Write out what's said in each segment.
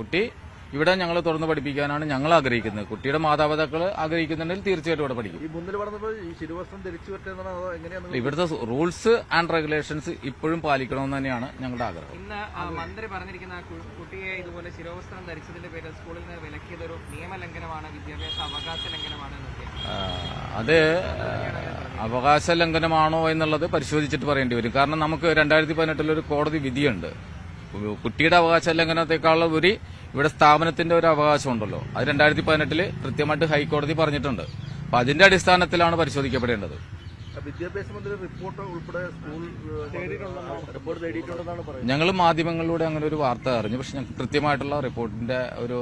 കുട്ടി ഇവിടെ ഞങ്ങൾ തുറന്ന് പഠിപ്പിക്കാനാണ് ഞങ്ങൾ ആഗ്രഹിക്കുന്നത്. കുട്ടിയുടെ മാതാപിതാക്കൾ ആഗ്രഹിക്കുന്നുണ്ടെങ്കിൽ തീർച്ചയായിട്ടും ഇവിടെ പഠിക്കും. ഇവിടുത്തെ റൂൾസ് ആൻഡ് റെഗുലേഷൻസ് ഇപ്പോഴും പാലിക്കണമെന്ന് തന്നെയാണ് ഞങ്ങളുടെ ആഗ്രഹം. ഇന്ന് മന്ത്രി പറഞ്ഞിരിക്കുന്ന കുട്ടിയെ ഇതുപോലെ ശിരോവസ്ത്രം ധരിച്ചതിന്റെ പേരിൽ സ്കൂളിൽ നിന്ന് വിലക്കിയതൊരു നിയമലംഘനമാണ് വിദ്യാഭ്യാസ അവകാശ ലംഘനമാണ് അത് അവകാശ ലംഘനമാണോ എന്നുള്ളത് പരിശോധിച്ചിട്ട് പറയേണ്ടി വരും. കാരണം നമുക്ക് രണ്ടായിരത്തി പതിനെട്ടിൽ ഒരു കോടതി വിധിയുണ്ട്. കുട്ടിയുടെ അവകാശ ലംഘനത്തെക്കാളും ഒരു ഇവിടെ സ്ഥാപനത്തിന്റെ ഒരു അവകാശം ഉണ്ടല്ലോ. അത് രണ്ടായിരത്തി പതിനെട്ടിൽ കൃത്യമായിട്ട് ഹൈക്കോടതി പറഞ്ഞിട്ടുണ്ട്. അപ്പൊ അതിന്റെ അടിസ്ഥാനത്തിലാണ് പരിശോധിക്കപ്പെടേണ്ടത്. വിദ്യാഭ്യാസ മന്ത്രി റിപ്പോർട്ട് ഉൾപ്പെടെ സ്കൂൾ റിപ്പോർട്ട് തേടിയിട്ടുണ്ടെന്നാണ് പറയുന്നത്. ഞങ്ങൾ മാധ്യമങ്ങളിലൂടെ അങ്ങനെ ഒരു വാർത്ത അറിഞ്ഞു. പക്ഷെ ഞങ്ങൾക്ക് കൃത്യമായിട്ടുള്ള റിപ്പോർട്ടിന്റെ ഒരു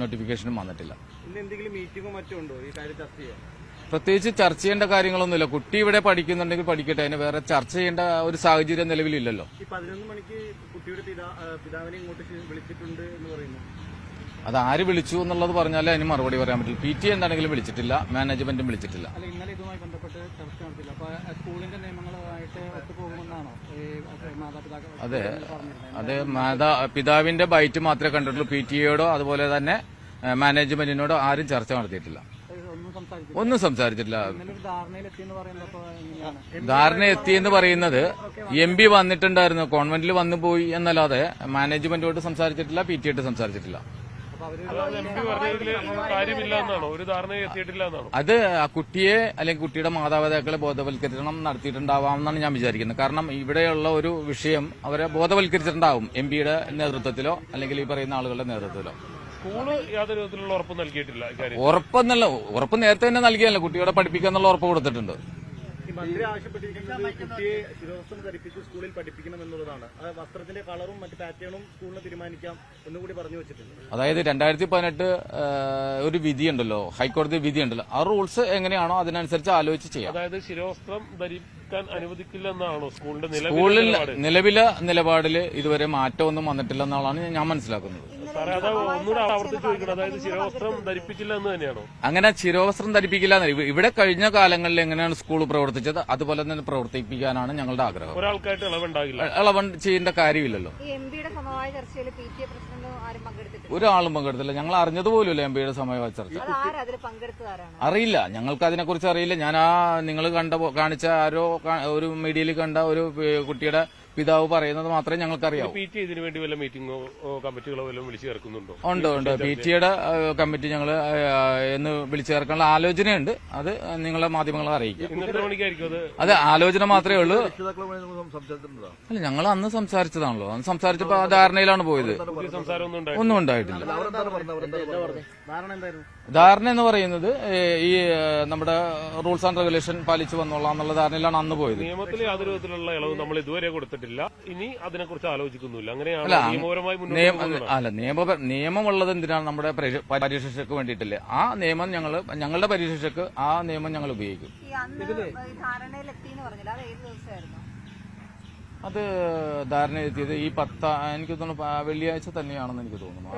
നോട്ടിഫിക്കേഷനും വന്നിട്ടില്ല. ഇന്ന് എന്തെങ്കിലും മീറ്റിംഗോ മറ്റോ ഉണ്ടോ? ഈ കാര്യം ചർച്ച ചെയ്യാൻ? പ്രത്യേകിച്ച് ചർച്ച ചെയ്യേണ്ട കാര്യങ്ങളൊന്നുമില്ല. കുട്ടി ഇവിടെ പഠിക്കുന്നുണ്ടെങ്കിൽ പഠിക്കട്ടെ. അതിന് വേറെ ചർച്ച ചെയ്യേണ്ട ഒരു സാഹചര്യം നിലവിലില്ലല്ലോ. ഈ പതിനൊന്ന് മണിക്ക് കുട്ടിയുടെ പിതാവിനെ ഇങ്ങോട്ട് വിളിച്ചിട്ടുണ്ട് എന്ന് പറയുന്നു. അത് ആര് വിളിച്ചു എന്നുള്ളത് പറഞ്ഞാലേ അതിന് മറുപടി പറയാൻ പറ്റില്ല പി ടി എന്താണെങ്കിലും വിളിച്ചിട്ടില്ല. മാനേജ്മെന്റും വിളിച്ചിട്ടില്ല. അതെ. അതെ അത് മാതാ പിതാവിന്റെ ബൈറ്റ് മാത്രമേ കണ്ടിട്ടുള്ളൂ. പി ടി എയോടോ അതുപോലെ തന്നെ മാനേജ്മെന്റിനോടോ ആരും ചർച്ച നടത്തിയിട്ടില്ല. ഒന്നും സംസാരിച്ചു സംസാരിച്ചിട്ടില്ല. ധാരണ എത്തിയെന്ന് പറയുന്നത് എം പി വന്നിട്ടുണ്ടായിരുന്നു. കോൺവെന്റിൽ വന്നു പോയി എന്നല്ലാതെ മാനേജ്മെന്റോട് സംസാരിച്ചിട്ടില്ല പി ടി ആയിട്ട് സംസാരിച്ചിട്ടില്ല. അപ്പൊ അവർ എം പറഞ്ഞതിൽ കാര്യമില്ല എന്നാണോ ഒരു ധാരണ എത്തിയിട്ടില്ല എന്നാണോ? അത് ആ കുട്ടിയെ അല്ലെങ്കിൽ കുട്ടിയുടെ മാതാപിതാക്കളെ ബോധവൽക്കരണം നടത്തിയിട്ടുണ്ടാവാം എന്നാണ് ഞാൻ വിചാരിക്കുന്നത്. കാരണം ഇവിടെയുള്ള ഒരു വിഷയം അവരെ ബോധവൽക്കരിച്ചിട്ടുണ്ടാവും എം പിയുടെ നേതൃത്വത്തിലോ അല്ലെങ്കിൽ ഈ പറയുന്ന ആളുകളുടെ നേതൃത്വത്തിലോ. സ്കൂൾ യാതൊരു വിധത്തിലുള്ള ഉറപ്പ് നൽകിയിട്ടില്ല ഉറപ്പെന്നല്ല ഉറപ്പ് നേരത്തെ തന്നെ നൽകിയല്ലോ കുട്ടികളെ പഠിപ്പിക്കാന്നുള്ള ഉറപ്പ് കൊടുത്തിട്ടുണ്ട്. ഈ മന്ത്രി ആവശ്യപ്പെട്ടിരിക്കുന്നത് കുട്ടിയെ ശിരോവസ്ത്രം ധരിപ്പിച്ച് സ്കൂളിൽ പഠിപ്പിക്കണം എന്നുള്ളതാണ്. ആ വസ്ത്രത്തിന്റെ കളറും മറ്റു പാറ്റേണും സ്കൂളിന് തീരുമാനിക്കാം എന്നുകൂടി പറഞ്ഞു വെച്ചിട്ടുണ്ട്. അതായത് രണ്ടായിരത്തി പതിനെട്ട് ഒരു വിധിയുണ്ടല്ലോ. ഹൈക്കോടതി വിധിയുണ്ടല്ലോ. ആ റൂൾസ് എങ്ങനെയാണോ അതിനനുസരിച്ച് ആലോചിച്ച് ചെയ്യാം. അതായത് ശിരോസ്ത്രം ധരിക്കാൻ അനുവദിക്കില്ല എന്നാണോ സ്കൂളിന്റെ നിലവിലെ സ്കൂളിൽ നിലവിലെ നിലപാടിൽ ഇതുവരെ മാറ്റമൊന്നും വന്നിട്ടില്ല എന്നാണ് ഞാൻ മനസ്സിലാക്കുന്നത്. സാറേ അത് ഒന്നുകൂടെ ആവർത്തിച്ച് ചോദിക്കണം അതായത് ശിരോവസ്ത്രം ധരിപ്പിക്കില്ല എന്ന് തന്നെയാണോ? അങ്ങനെ ശിരോവസ്ത്രം ധരിപ്പിക്കില്ല എന്ന് ഇവിടെ കഴിഞ്ഞ കാലങ്ങളിൽ എങ്ങനെയാണ് സ്കൂൾ പ്രവർത്തിച്ചത്? അതുപോലെ തന്നെ പ്രവർത്തിപ്പിക്കാനാണ് ഞങ്ങളുടെ ആഗ്രഹം. ഒരാൾക്കായിട്ട് ഇളവുണ്ടാകില്ല. ഇളവൻ ചെയ്യേണ്ട കാര്യമില്ലല്ലോ. ഒരാളും പങ്കെടുത്തില്ല. ഞങ്ങൾ അറിഞ്ഞതുപോലുമില്ല എം പിയുടെ സമയ ചർച്ച. അറിയില്ല ഞങ്ങൾക്ക് അതിനെക്കുറിച്ച് അറിയില്ല. ഞാൻ ആ നിങ്ങൾ കണ്ട കാണിച്ച ആരോ ഒരു മീഡിയയിൽ കണ്ട ഒരു കുട്ടിയുടെ പിതാവ് പറയുന്നത് മാത്രമേ ഞങ്ങൾക്ക് അറിയാവൂ പി ടി ഇതിനു വേണ്ടി വല്ല മീറ്റിംഗോ കമ്മിറ്റികളോ വല്ലതും വിളിച്ചു ചേർക്കുന്നുണ്ടോ? ഉണ്ട് ഉണ്ട്. പി ടിയുടെ കമ്മിറ്റി ഞങ്ങൾ എന്ന് വിളിച്ചു ചേർക്കാനുള്ള ആലോചനയുണ്ട്. അത് നിങ്ങളെ മാധ്യമങ്ങളെ അറിയിക്കും. അത്? അത് ആലോചന മാത്രമേ ഉള്ളൂ. അല്ല ഞങ്ങൾ അന്ന് സംസാരിച്ചതാണല്ലോ. അന്ന് സംസാരിച്ചപ്പോ ആ ധാരണയിലാണ് പോയത്. ഒന്നും ഉണ്ടായി ഒന്നും ഉണ്ടായിട്ടില്ല. ധാരണ എന്ന് പറയുന്നത് ഈ നമ്മുടെ റൂൾസ് ആൻഡ് റെഗുലേഷൻ പാലിച്ചു വന്നോളാം എന്നുള്ള ധാരണയിലാണ് അന്ന് പോയത്. നിയമത്തിൽ യാതൊരു വിധത്തിലുള്ള ഇളവ് നമ്മൾ ഇതുവരെ കൊടുത്തിട്ടില്ല. ഇനി അതിനെക്കുറിച്ച് ആലോചിക്കുന്നില്ല അങ്ങനെയാണ് അല്ല, നിയമപരമായി നിയമ നിയമമുള്ളത് എന്തിനാണ് നമ്മുടെ പരീക്ഷ- പരീക്ഷയ്ക്ക് വേണ്ടിയിട്ടില്ലേ? ആ നിയമം ഞങ്ങൾ ഞങ്ങളുടെ പരീക്ഷയ്ക്ക് ആ നിയമം ഞങ്ങൾ ഉപയോഗിക്കും. ഈ അന്ന് ഈ എന്ന് പറഞ്ഞില്ല? അത് ദിവസമായിരുന്നു? അത് ധാരണ എത്തിയത് ഈ പത്ത എനിക്ക് തോന്നുന്നു വെള്ളിയാഴ്ച തന്നെയാണെന്ന് എനിക്ക് തോന്നുന്നു.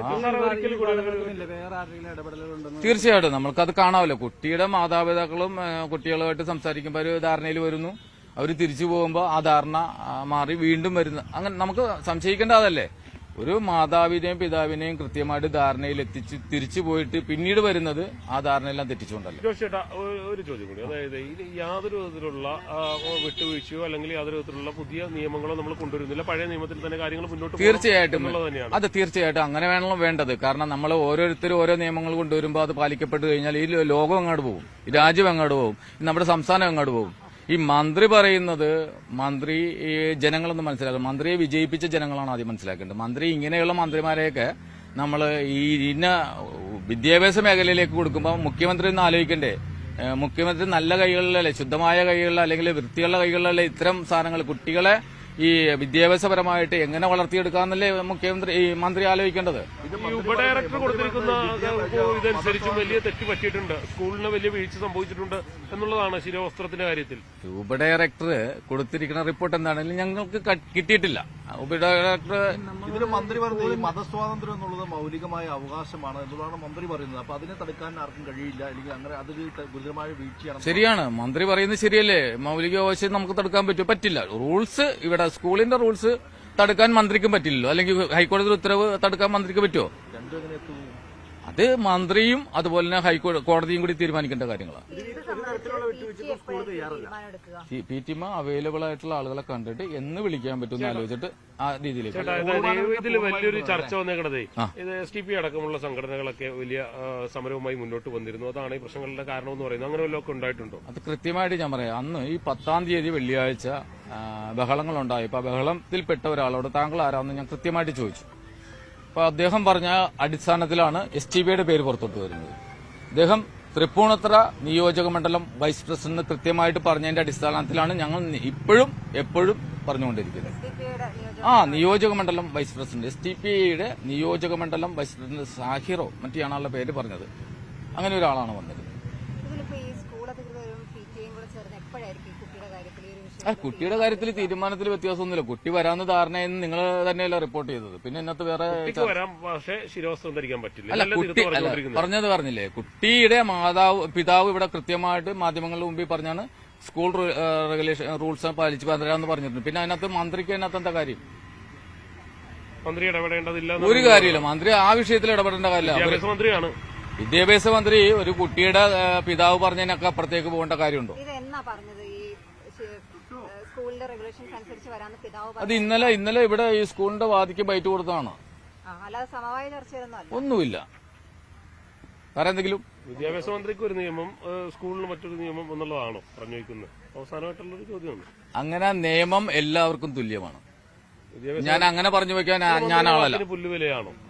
തീർച്ചയായിട്ടും നമ്മൾക്ക് അത് കാണാമല്ലോ. കുട്ടിയുടെ മാതാപിതാക്കളും കുട്ടികളുമായിട്ട് സംസാരിക്കുമ്പോൾ ഒരു ധാരണയിൽ വരുന്നു. അവർ തിരിച്ചു പോകുമ്പോൾ ആ ധാരണ മാറി വീണ്ടും വരുന്ന അങ്ങനെ നമുക്ക് സംശയിക്കേണ്ടതല്ലേ ഒരു മാതാവിനെയും പിതാവിനെയും കൃത്യമായിട്ട് ധാരണയിൽ എത്തിച്ച് തിരിച്ചു പോയിട്ട് പിന്നീട് വരുന്നത് ആ ധാരണയെല്ലാം തെറ്റിച്ചുകൊണ്ടല്ലേ? ജോഷ് ചേട്ടാ ഒരു ചോദ്യം കൂടി. അതായത് യാതൊരു വിധത്തിലുള്ള വിട്ടുവീഴ്ചയോ അല്ലെങ്കിൽ യാതൊരു വിധത്തിലുള്ള പുതിയ നിയമങ്ങളോ നമ്മൾ കൊണ്ടുവരുന്നില്ല. പഴയ നിയമത്തിൽ തന്നെ കാര്യങ്ങൾ മുന്നോട്ട് തീർച്ചയായിട്ടും. അതെ തീർച്ചയായിട്ടും അങ്ങനെ വേണമല്ലോ വേണ്ടത്. കാരണം നമ്മൾ ഓരോരുത്തരും ഓരോ നിയമങ്ങൾ കൊണ്ടുവരുമ്പോൾ അത് പാലിക്കപ്പെട്ടു കഴിഞ്ഞാൽ ഈ ലോകം അങ്ങോട്ട് പോകും. ഈ രാജ്യം അങ്ങോട്ട് പോകും. നമ്മുടെ സംസ്ഥാനം അങ്ങോട്ട് പോകും. ഈ മന്ത്രി പറയുന്നത് മന്ത്രി ജനങ്ങളൊന്നും മനസ്സിലാക്കും മന്ത്രിയെ വിജയിപ്പിച്ച ജനങ്ങളാണ് ആദ്യം മനസ്സിലാക്കേണ്ടത്. മന്ത്രി ഇങ്ങനെയുള്ള മന്ത്രിമാരെയൊക്കെ നമ്മൾ ഈ ഇന്ന വിദ്യാഭ്യാസ മേഖലയിലേക്ക് കൊടുക്കുമ്പോൾ മുഖ്യമന്ത്രി ഒന്ന് ആലോചിക്കണ്ടേ. മുഖ്യമന്ത്രി നല്ല കൈകളിലല്ലേ? ശുദ്ധമായ കൈകളിൽ അല്ലെങ്കിൽ വൃത്തിയുള്ള കൈകളിലല്ലേ ഇത്തരം സാധനങ്ങൾ കുട്ടികളെ ഈ വിദ്യാഭ്യാസപരമായിട്ട് എങ്ങനെ വളർത്തിയെടുക്കാന്നല്ലേ മുഖ്യമന്ത്രി ഈ മന്ത്രി ആലോചിക്കേണ്ടത്? ഉപഡയറക്ടർ കൊടുത്തിരിക്കുന്ന ഇതനുസരിച്ചും വലിയ തെറ്റ് പറ്റിയിട്ടുണ്ട്. സ്കൂളിന് വലിയ വീഴ്ച സംഭവിച്ചിട്ടുണ്ട് എന്നുള്ളതാണ് ശിരോവസ്ത്രത്തിന്റെ കാര്യത്തിൽ. ഉപഡയറക്ടർ കൊടുത്തിരിക്കുന്ന റിപ്പോർട്ട് എന്താണെങ്കിലും ഞങ്ങൾക്ക് കിട്ടിയിട്ടില്ല. ഇതിൽ മന്ത്രി പറഞ്ഞത് ഈ മതസ്വാതന്ത്ര്യം എന്നുള്ളത് മൗലികമായ അവകാശമാണ് എന്നുള്ളതാണ് മന്ത്രി പറയുന്നത്. അപ്പൊ അതിനെ തടുക്കാൻ ആർക്കും കഴിയില്ല. അല്ലെങ്കിൽ അങ്ങനെ അതിൽ ഗുരുതരമായ വീഴ്ചയാണ്. ശരിയാണ്. മന്ത്രി പറയുന്നത് ശരിയല്ലേ? മൗലിക അവകാശം നമുക്ക് തടുക്കാൻ പറ്റും? പറ്റില്ല. റൂൾസ് ഇവിടെ സ്കൂളിന്റെ റൂൾസ് തടുക്കാൻ മന്ത്രിക്കും പറ്റില്ലല്ലോ. അല്ലെങ്കിൽ ഹൈക്കോടതി ഉത്തരവ് തടുക്കാൻ മന്ത്രിക്ക് പറ്റുമോ രണ്ടും എങ്ങനെ അത് മന്ത്രിയും അതുപോലെ തന്നെ ഹൈക്കോടതി കോടതിയും കൂടി തീരുമാനിക്കേണ്ട കാര്യങ്ങളാണ് പി ടി എം അവൈലബിൾ ആയിട്ടുള്ള ആളുകളെ കണ്ടിട്ട് എന്ന് വിളിക്കാൻ പറ്റുമെന്ന് ആലോചിച്ചിട്ട് ആ രീതിയിലേക്ക് ഇതിൽ വലിയൊരു ചർച്ച വന്നേക്കണതേ ഇത് എസ് ടി പി അടക്കമുള്ള സംഘടനകളൊക്കെ വലിയ സമരവുമായി മുന്നോട്ട് വന്നിരുന്നു. അതാണ് ഈ പ്രശ്നങ്ങളുടെ കാരണം എന്ന് പറയുന്നത്. അങ്ങനെ വല്ലതൊക്കെ ഉണ്ടായിട്ടുണ്ടോ? അത് കൃത്യമായിട്ട് ഞാൻ പറയാം. അന്ന് ഈ പത്താം തീയതി വെള്ളിയാഴ്ച ബഹളങ്ങളുണ്ടായി ആ ബഹളത്തിൽപ്പെട്ട ഒരാളോട് താങ്കൾ ആരാന്ന് ഞാൻ കൃത്യമായിട്ട് ചോദിച്ചു. അപ്പൊ അദ്ദേഹം പറഞ്ഞ അടിസ്ഥാനത്തിലാണ് എസ് ടി ബിയുടെ പേര് പുറത്തോട്ട് വരുന്നത്. അദ്ദേഹം തൃപ്പൂണിത്തറ നിയോജക മണ്ഡലം വൈസ് പ്രസിഡന്റ് കൃത്യമായിട്ട് പറഞ്ഞതിന്റെ അടിസ്ഥാനത്തിലാണ് ഞങ്ങൾ ഇപ്പോഴും എപ്പോഴും പറഞ്ഞുകൊണ്ടിരിക്കുന്നത്. ആ നിയോജക മണ്ഡലം vice president. S T P ഐയുടെ നിയോജക മണ്ഡലം വൈസ് പ്രസിഡന്റ് സാഹിറോ മറ്റേ ആളുടെ പേര് പറഞ്ഞത്. അങ്ങനെ ഒരാളാണ് വന്നത് ഇതിലിപ്പോ ഈ സ്കൂൾ അധികൃതരും പി ടി എയും കൂടെ ചേർന്ന് എപ്പോഴായിരിക്കും ഈ കുട്ടിയുടെ കാര്യത്തിൽ ഒരു ആ കുട്ടിയുടെ കാര്യത്തിൽ തീരുമാനത്തിൽ വ്യത്യാസമൊന്നുമില്ല. കുട്ടി വരാന്ന് ധാരണയെന്ന് നിങ്ങൾ തന്നെയല്ല റിപ്പോർട്ട് ചെയ്തത്. പിന്നെ ഇന്നത്തെ വേറെ പക്ഷേ ശിരോവസ്ത്രം ധരിക്കാൻ പറ്റില്ല. അല്ല കുട്ടി അല്ല പറഞ്ഞത് പറഞ്ഞില്ലേ? കുട്ടിയുടെ മാതാവ് പിതാവ് ഇവിടെ കൃത്യമായിട്ട് മാധ്യമങ്ങളുടെ മുമ്പിൽ പറഞ്ഞാണ് സ്കൂൾ റെഗുലേഷൻ റൂൾസ് പാലിച്ച് വരാമെന്ന് പറഞ്ഞിട്ടുണ്ട്. പിന്നെ അതിനകത്ത് മന്ത്രിക്ക് അതിനകത്ത് എന്താ കാര്യം? മന്ത്രി ഇടപെടേണ്ടതില്ല ഒരു കാര്യമില്ല. മന്ത്രി ആ വിഷയത്തിൽ ഇടപെടേണ്ട കാര്യമില്ല. മന്ത്രിയാണ്. വിദ്യാഭ്യാസ മന്ത്രി ഒരു കുട്ടിയുടെ പിതാവ് പറഞ്ഞതിനൊക്കെ അപ്പുറത്തേക്ക് പോകേണ്ട കാര്യമുണ്ടോ? ഇത് എന്നാ പറഞ്ഞത്? ഈ സ്കൂളിന്റെ റെഗുലേഷൻസ് അനുസരിച്ച് വരാന്ന് പിതാവ് അത് ഇന്നലെ ഇന്നലെ ഇവിടെ ഈ സ്കൂളിന്റെ വാദിക്ക് ബൈറ്റ് കൊടുത്തതാണ്? ആ, അല്ലാതെ സമവായ ചർച്ചയൊന്നും ഒന്നുമില്ല. വേറെ എന്തെങ്കിലും വിദ്യാഭ്യാസ മന്ത്രിക്ക് ഒരു നിയമം സ്കൂളിന് മറ്റൊരു നിയമം എന്നുള്ളതാണോ പറഞ്ഞു വയ്ക്കുന്നത് അവസാനമായിട്ടുള്ളൊരു ചോദ്യമാണ്. അങ്ങനെ നിയമം എല്ലാവർക്കും തുല്യമാണ്. ഞാൻ അങ്ങനെ പറഞ്ഞു വെക്കാൻ ഞാൻ- ആളല്ല.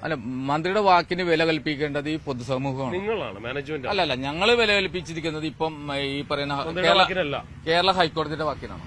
അല്ല മന്ത്രിയുടെ വാക്കിന് വില കൽപ്പിക്കേണ്ടത് ഈ പൊതുസമൂഹമാണ്. നിങ്ങളാണ് മാനേജ്മെന്റ് അല്ല അല്ല ഞങ്ങൾ വില കൽപ്പിച്ചിരിക്കുന്നത് ഇപ്പം ഈ പറയുന്ന കേരള ഹൈക്കോടതിയുടെ വാക്കിനാണ്.